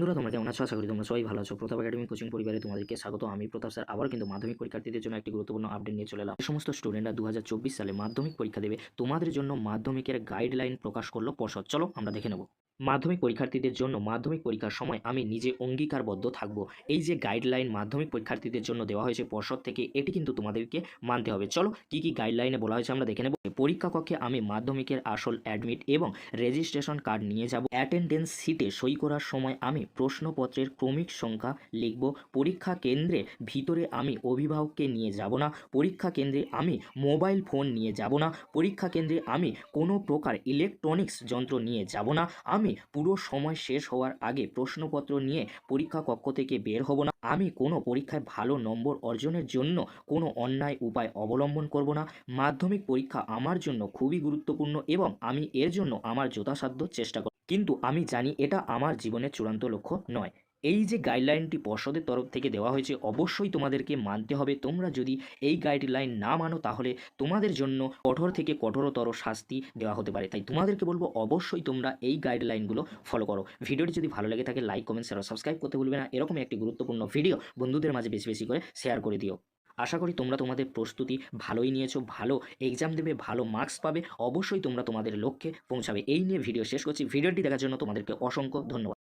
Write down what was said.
বন্ধুরা, তোমরা কেমন আছো? আশা করি তোমরা সবাই ভালো আছো। প্রতাপ একাডেমি কোচিং পরিবারে তোমাদেরকে স্বাগত। আমি প্রতাপ স্যার। আবার কিন্তু মাধ্যমিক পরীক্ষার্থীদের জন্য একটি গুরুত্বপূর্ণ আপডেট নিয়ে চলে এলাম। সমস্ত স্টুডেন্টরা দু হাজার চব্বিশ সালে মাধ্যমিক পরীক্ষা দেবে, তোমাদের জন্য মাধ্যমিকের গাইডলাইন প্রকাশ করল পর্ষদ। চলো, আমরা দেখে নেব। মাধ্যমিক পরীক্ষার্থীদের জন্য মাধ্যমিক পরীক্ষার সময় আমি নিজে অঙ্গীকারবদ্ধ থাকব। এই যে গাইডলাইন মাধ্যমিক পরীক্ষার্থীদের জন্য দেওয়া হয়েছে পর্ষদ থেকে, এটি কিন্তু তোমাদেরকে মানতে হবে। চলো, কি কি গাইডলাইনে বলা হয়েছে আমরা দেখে নেব। পরীক্ষা কক্ষে আমি মাধ্যমিকের আসল অ্যাডমিট এবং রেজিস্ট্রেশন কার্ড নিয়ে যাব। অ্যাটেন্ডেন্স সিটে সই করার সময় আমি প্রশ্নপত্রের ক্রমিক সংখ্যা লিখব। পরীক্ষা কেন্দ্রে ভিতরে আমি অভিভাবককে নিয়ে যাব না। পরীক্ষা কেন্দ্রে আমি মোবাইল ফোন নিয়ে যাব না। পরীক্ষা কেন্দ্রে আমি কোনো প্রকার ইলেকট্রনিক্স যন্ত্র নিয়ে যাব না। আমি পুরো সময় শেষ হওয়ার আগে প্রশ্নপত্র নিয়ে পরীক্ষা কক্ষ থেকে বের হব না। আমি কোনো পরীক্ষায় ভালো নম্বর অর্জনের জন্য কোনো অন্যায় উপায় অবলম্বন করব না। মাধ্যমিক পরীক্ষা আমার জন্য খুবই গুরুত্বপূর্ণ এবং আমি এর জন্য আমার যথাসাধ্য চেষ্টা করব। কিন্তু আমি জানি এটা আমার জীবনের চূড়ান্ত লক্ষ্য নয়। এই যে গাইডলাইনটি পর্ষদের তরফ থেকে দেওয়া হয়েছে, অবশ্যই তোমাদেরকে মানতে হবে। তোমরা যদি এই গাইডলাইন না মানো, তাহলে তোমাদের জন্য কঠোর থেকে কঠোরতর শাস্তি দেওয়া হতে পারে। তাই তোমাদেরকে বলব, অবশ্যই তোমরা এই গাইডলাইনগুলো ফলো করো। ভিডিওটি যদি ভালো লাগে থাকে লাইক কমেন্ট শেয়ার সাবস্ক্রাইব করতে ভুলবে না। এরকম একটি গুরুত্বপূর্ণ ভিডিও বন্ধুদের মাঝে বেশি বেশি করে শেয়ার করে দিও। আশা করি তোমরা তোমাদের প্রস্তুতি ভালোই নিয়েছো, ভালো এক্সাম দেবে, ভালো মার্কস পাবে। অবশ্যই তোমরা তোমাদের লক্ষ্যে পৌঁছাবে। এই নিয়ে ভিডিও শেষ করছি। ভিডিওটি দেখার জন্য তোমাদেরকে অসংখ্য ধন্যবাদ।